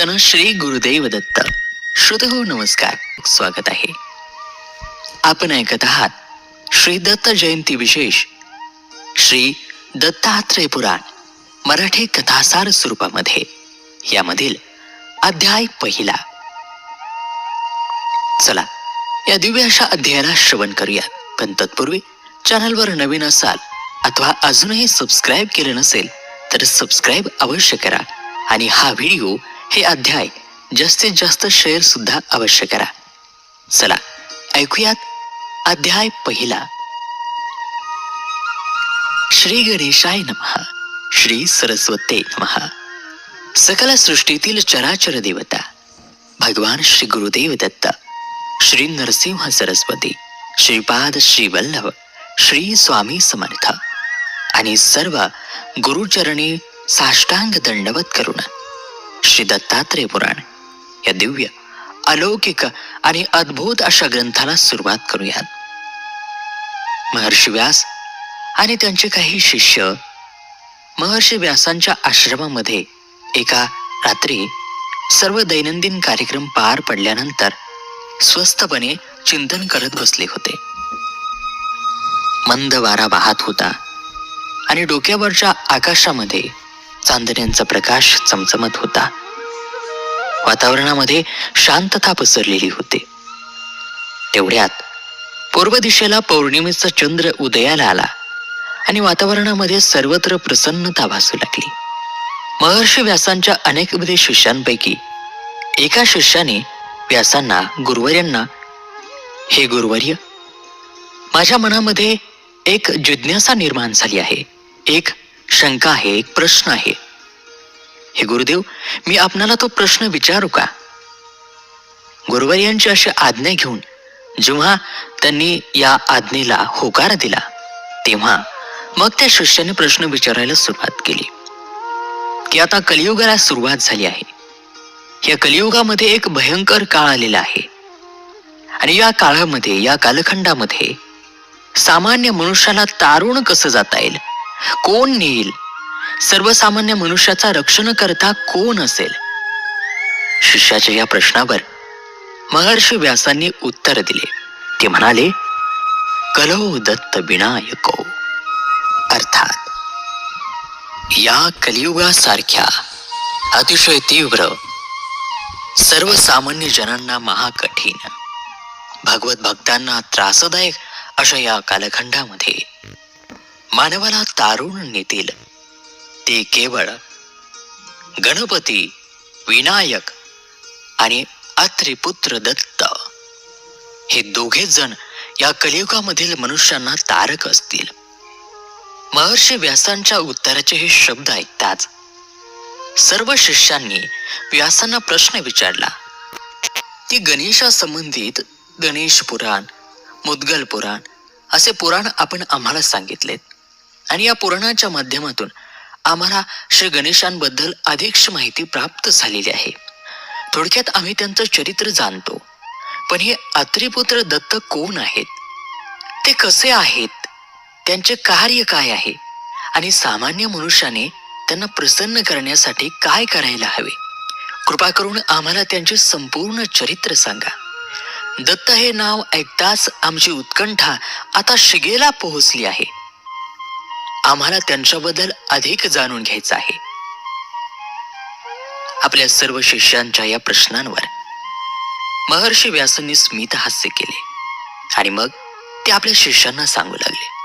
कीर्तन श्री गुरुदेव दत्त. श्रोते हो नमस्कार. स्वागत आहे. आपण ऐकत आहात श्री दत्त जयंती विशेष. श्री दत्तात्रय पुराण मराठी कथासार स्वरूपामध्ये. यामधील अध्याय पहिला. चला या दिव्य अशा अध्यायाला श्रवण करूया. पण तत्पूर्वी चॅनलवर नवीन असाल अथवा अजूनही सबस्क्राईब केले नसेल तर सबस्क्राईब अवश्य करा आणि हा व्हिडिओ हे अध्याय जास्तीत जास्त शेअर सुद्धा अवश्य करा. चला ऐकूयात अध्याय पहिला. श्री गणेशाय नमः. श्री सरस्वते नमः. सकल सृष्टीतील चराचर देवता भगवान श्री गुरुदेव दत्त श्री नरसिंह सरस्वती श्रीपाद श्री वल्लभ श्री स्वामी समर्थ आणि सर्व गुरुचरणी साष्टांग दंडवत करून श्री दत्तात्रय पुराण. या दिव्य अलौकिक आणि अद्भुत अशा ग्रंथाला सुरुवात करूयात. महर्षी व्यास आणि त्यांचे काही शिष्य महर्षी व्यासांच्या आश्रमामध्ये एका रात्री सर्व दैनंदिन कार्यक्रम पार पडल्यानंतर स्वस्थपणे चिंतन करत बसले होते. मंद वारा वाहत होता आणि डोक्यावरच्या आकाशामध्ये चांदण्यांचा प्रकाश चमचमत होता. वातावरणामध्ये शांतता पसरलेली होती. तेवढ्यात पूर्व दिशेला पौर्णिमेचा चंद्र उदयाला आला आणि वातावरणामध्ये सर्वत्र प्रसन्नता भासू लागली. महर्षी व्यासांच्या अनेक शिष्यांपैकी एका शिष्याने व्यासांना गुरुवर्यांना हे गुरुवर्य माझ्या मनामध्ये एक जिज्ञासा निर्माण झाली आहे. एक शंका आहे एक प्रश्न आहे. हे गुरुदेव मी आपणाला तो प्रश्न विचारू का? गुरुवर्यांची अशी आज्ञा घेऊन जेव्हा त्यांनी या आज्ञेला होकार दिला तेव्हा मग त्या शिष्याने प्रश्न विचारायला सुरुवात केली. की आता कलियुगाला सुरुवात झाली आहे. या कलियुगामध्ये एक भयंकर काळ आलेला आहे. आणि या काळामध्ये या कालखंडामध्ये सामान्य मनुष्याला तारुण कसं जाता येईल? कोण नेईल? सर्वसामान्य मनुष्याचा रक्षण करता कोण असेल? शिष्याच्या या प्रश्नावर महर्षी व्यासांनी उत्तर दिले. ते म्हणाले कलो दत्त विनायको. अर्थात या कलियुगासारख्या अतिशय तीव्र सर्वसामान्य जनांना महाकठीण भगवत भक्तांना त्रासदायक अशा या कालखंडामध्ये मानवाला तारून नेतील. ते केवळ गणपती विनायक आणि अत्रिपुत्र दत्त. हे दोघे जण या कलियुगामधील मनुष्यांना तारक असतील. महर्षी व्यासांच्या उत्तराचे हे शब्द ऐकताच सर्व शिष्यांनी व्यासांना प्रश्न विचारला. की गणेशा संबंधित गणेश पुराण मुद्गल पुराण असे पुराण आपण आम्हाला सांगितलेत. आणि या पुराणाच्या माध्यमातून आम्हाला श्री गणेशांबद्दल अधिकश माहिती प्राप्त झालेली आहे. थोडक्यात आम्ही त्यांचं चरित्र जाणतो. पण हे अत्रिपुत्र दत्त कोण आहेत? ते कसे आहेत? त्यांचे कार्य काय आहे? आणि सामान्य मनुष्याने त्यांना प्रसन्न करण्यासाठी काय करायला हवे? कृपा करून आम्हाला त्यांचे संपूर्ण चरित्र सांगा. दत्त हे नाव ऐकताच आमची उत्कंठा आता शिगेला पोहोचली आहे. आम्हाला त्यांच्याबद्दल अधिक जाणून घ्यायचं आहे. आपल्या सर्व शिष्यांच्या या प्रश्नांवर महर्षी व्यासांनी स्मित हास्य केले आणि मग ते आपल्या शिष्यांना सांगू लागले.